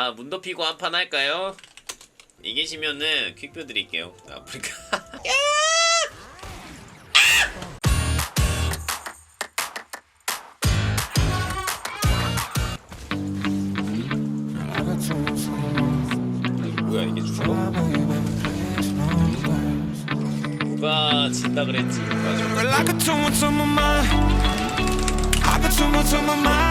아 문도 피고 한판 할까요? 이기시면은 퀵뷰 드릴게요. 아프리카. 뭐야 이게 죽어? 누가 진다 그랬지? 맞아. Well, I got too much on my mind. I got too much on my mind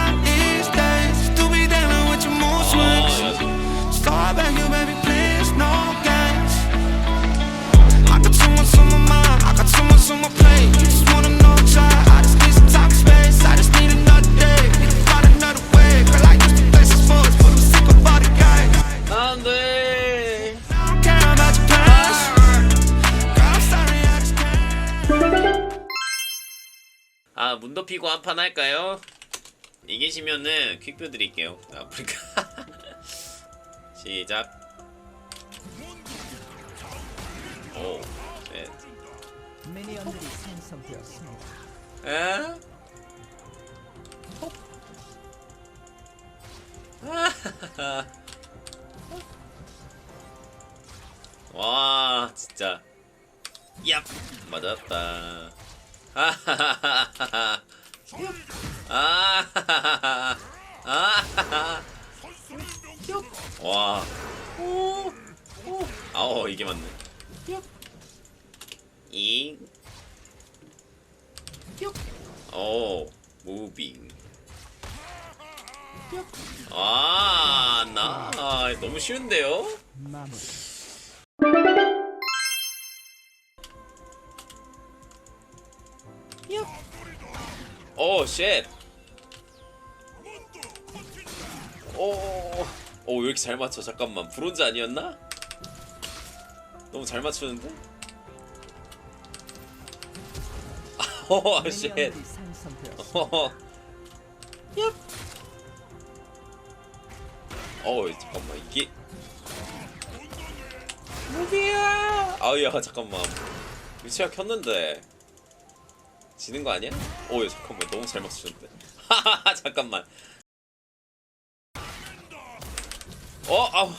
아 문도 피고 한판 할까요? 이기시면은 퀵뷰 드릴게요. 아프리카. 시작. 오, 셋. 미니언들이 생성되었습니다. 에? 와 진짜 얍 맞았다 아하하하하 아하하하 아하하 와 오, 오. 아오 이게 맞네 잉 오, 무빙. 아, 나 아, 너무 쉬운데요? 오, 쉣. 오, 오, 왜 이렇게 잘 맞춰? 잠깐만, 브론즈 아니었나? 너무 잘 맞추는데? 오, 쉣. 어. 얍. 어 잠깐만 이게 무비야. 아우야 잠깐만 위치가 켰는데 지는 거 아니야? 어야 잠깐만 너무 잘 맞추는데. 하하하 잠깐만. 어 아우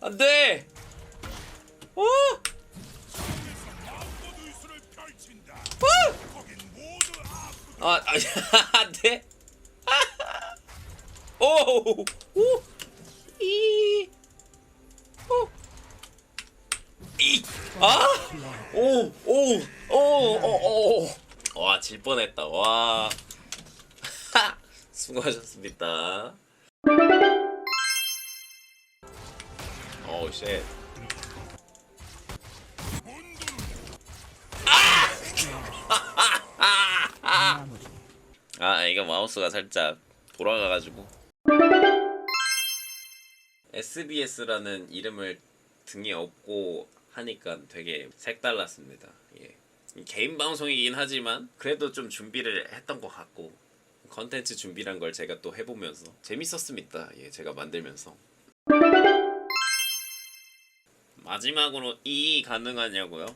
안돼. 어. 아, 아, 안 돼. 오, 오, 이, 이, 아, 오, 오, 오, 오, 오. 와, 질 뻔했다. 와. 하, 수고하셨습니다. 오, 쉣. 마무리. 아 이거 마우스가 살짝 돌아가가지고 SBS라는 이름을 등에 업고 하니까 되게 색달랐습니다. 예. 개인 방송이긴 하지만 그래도 좀 준비를 했던 것 같고 컨텐츠 준비란 걸 제가 또 해보면서 재밌었습니다. 예, 제가 만들면서 마지막으로 이 가능하냐고요?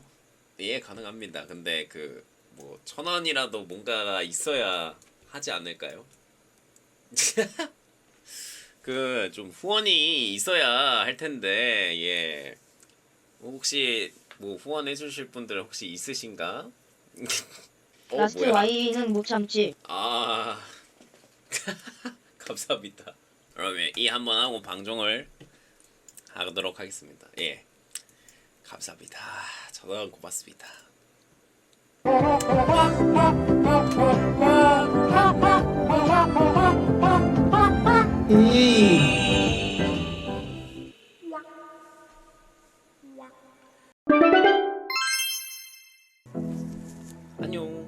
예, 가능합니다. 근데 그 뭐 천 원이라도 뭔가가 있어야 하지 않을까요? 그 좀 후원이 있어야 할 텐데 예 혹시 뭐 후원해 주실 분들 혹시 있으신가? 어, 라스트 뭐야? Y는 못 참지. 아 감사합니다. 그러면 이 한번 하고 방송을 하도록 하겠습니다. 예 감사합니다. 저도 고맙습니다. 안녕.